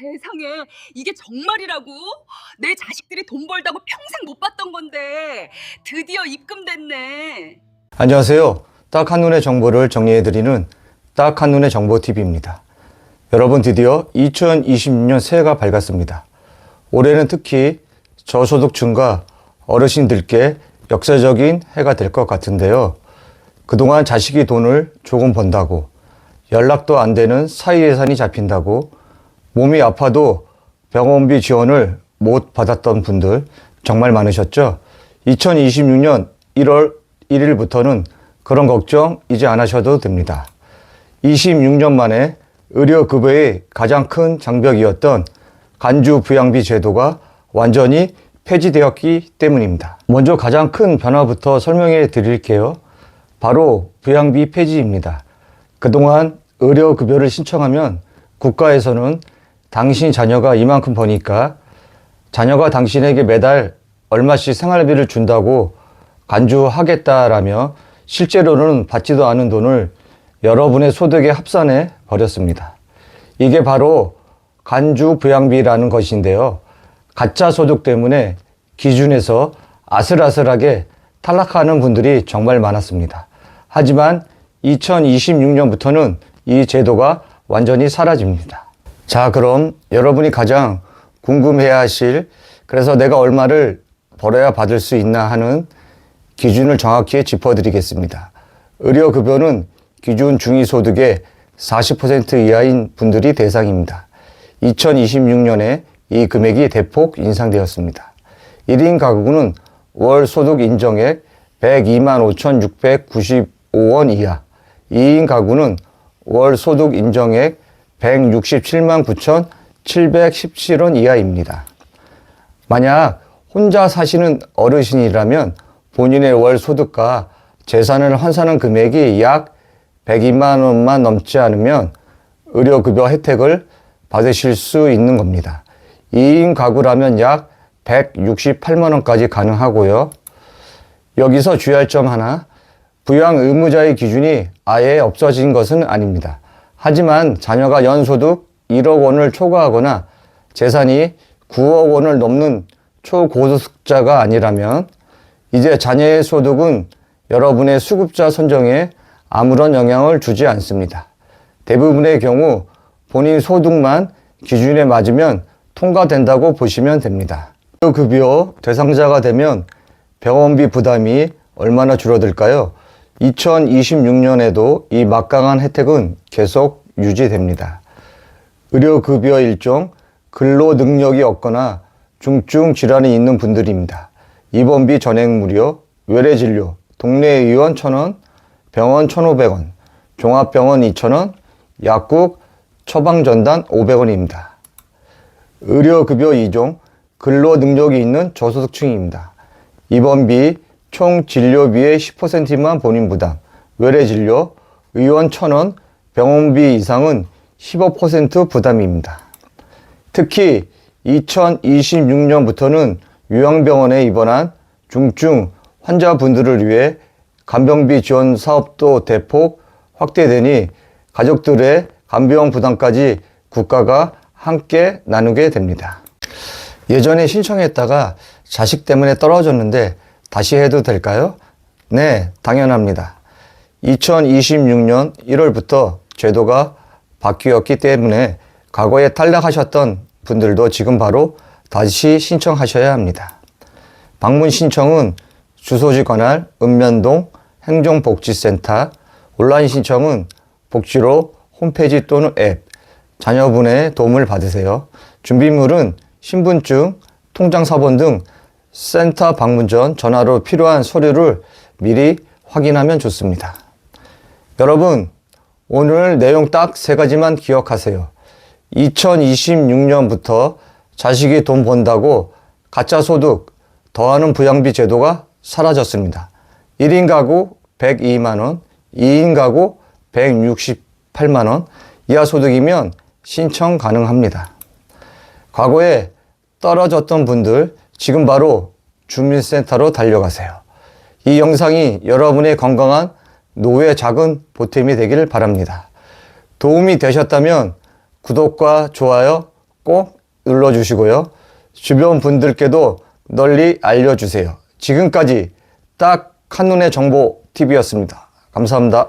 세상에 이게 정말이라고? 내 자식들이 돈 벌다고 평생 못 봤던 건데 드디어 입금됐네. 안녕하세요. 딱 한눈의 정보를 정리해드리는 딱 한눈의 정보TV입니다. 여러분 드디어 2026년 새해가 밝았습니다. 올해는 특히 저소득층과 어르신들께 역사적인 해가 될 것 같은데요. 그동안 자식이 돈을 조금 번다고 연락도 안 되는 사위 예산이 잡힌다고 몸이 아파도 병원비 지원을 못 받았던 분들 정말 많으셨죠? 2026년 1월 1일부터는 그런 걱정 이제 안 하셔도 됩니다. 26년 만에 의료급여의 가장 큰 장벽이었던 간주 부양비 제도가 완전히 폐지되었기 때문입니다. 먼저 가장 큰 변화부터 설명해 드릴게요. 바로 부양비 폐지입니다. 그동안 의료급여를 신청하면 국가에서는 당신 자녀가 이만큼 버니까 자녀가 당신에게 매달 얼마씩 생활비를 준다고 간주하겠다라며 실제로는 받지도 않은 돈을 여러분의 소득에 합산해 버렸습니다. 이게 바로 간주 부양비라는 것인데요. 가짜 소득 때문에 기준에서 아슬아슬하게 탈락하는 분들이 정말 많았습니다. 하지만 2026년부터는 이 제도가 완전히 사라집니다. 자, 그럼 여러분이 가장 궁금해야 하실 그래서 내가 얼마를 벌어야 받을 수 있나 하는 기준을 정확히 짚어드리겠습니다. 의료급여는 기준 중위소득의 40% 이하인 분들이 대상입니다. 2026년에 이 금액이 대폭 인상되었습니다. 1인 가구는 월 소득 인정액 102만 5,695원 이하, 2인 가구는 월 소득 인정액 167만 9,717원 이하입니다. 만약 혼자 사시는 어르신이라면 본인의 월 소득과 재산을 환산한 금액이 약 102만 원만 넘지 않으면 의료급여 혜택을 받으실 수 있는 겁니다. 2인 가구라면 약 168만 원까지 가능하고요. 여기서 주의할 점 하나, 부양 의무자의 기준이 아예 없어진 것은 아닙니다. 하지만 자녀가 연소득 1억 원을 초과하거나 재산이 9억 원을 넘는 초고소득자가 아니라면 이제 자녀의 소득은 여러분의 수급자 선정에 아무런 영향을 주지 않습니다. 대부분의 경우 본인 소득만 기준에 맞으면 통과된다고 보시면 됩니다. 급여 대상자가 되면 병원비 부담이 얼마나 줄어들까요? 2026년에도 이 막강한 혜택은 계속 유지됩니다. 의료급여 일종 근로 능력이 없거나 중증 질환이 있는 분들입니다. 입원비 전액 무료, 외래 진료, 동네 의원 1000원, 병원 1,500원, 종합병원 2,000원, 약국 처방 전단 500원입니다. 의료급여 2종 근로 능력이 있는 저소득층입니다. 입원비 총 진료비의 10%만 본인 부담, 외래 진료, 의원 1000원, 병원비 이상은 15% 부담입니다. 특히 2026년부터는 요양병원에 입원한 중증 환자분들을 위해 간병비 지원 사업도 대폭 확대되니 가족들의 간병 부담까지 국가가 함께 나누게 됩니다. 예전에 신청했다가 자식 때문에 떨어졌는데 다시 해도 될까요? 네, 당연합니다. 2026년 1월부터 제도가 바뀌었기 때문에 과거에 탈락하셨던 분들도 지금 바로 다시 신청하셔야 합니다. 방문 신청은 주소지 관할 읍면동 행정복지센터, 온라인 신청은 복지로 홈페이지 또는 앱, 자녀분의 도움을 받으세요. 준비물은 신분증, 통장 사본 등 센터 방문 전 전화로 필요한 서류를 미리 확인하면 좋습니다. 여러분, 오늘 내용 딱 세 가지만 기억하세요. 2026년부터 자식이 돈 번다고 가짜 소득 더하는 부양비 제도가 사라졌습니다. 1인 가구 102만원, 2인 가구 168만원 이하 소득이면 신청 가능합니다. 과거에 떨어졌던 분들 지금 바로 주민센터로 달려가세요. 이 영상이 여러분의 건강한 노후의 작은 보탬이 되기를 바랍니다. 도움이 되셨다면 구독과 좋아요 꼭 눌러주시고요. 주변 분들께도 널리 알려주세요. 지금까지 딱 한눈의 정보 TV였습니다. 감사합니다.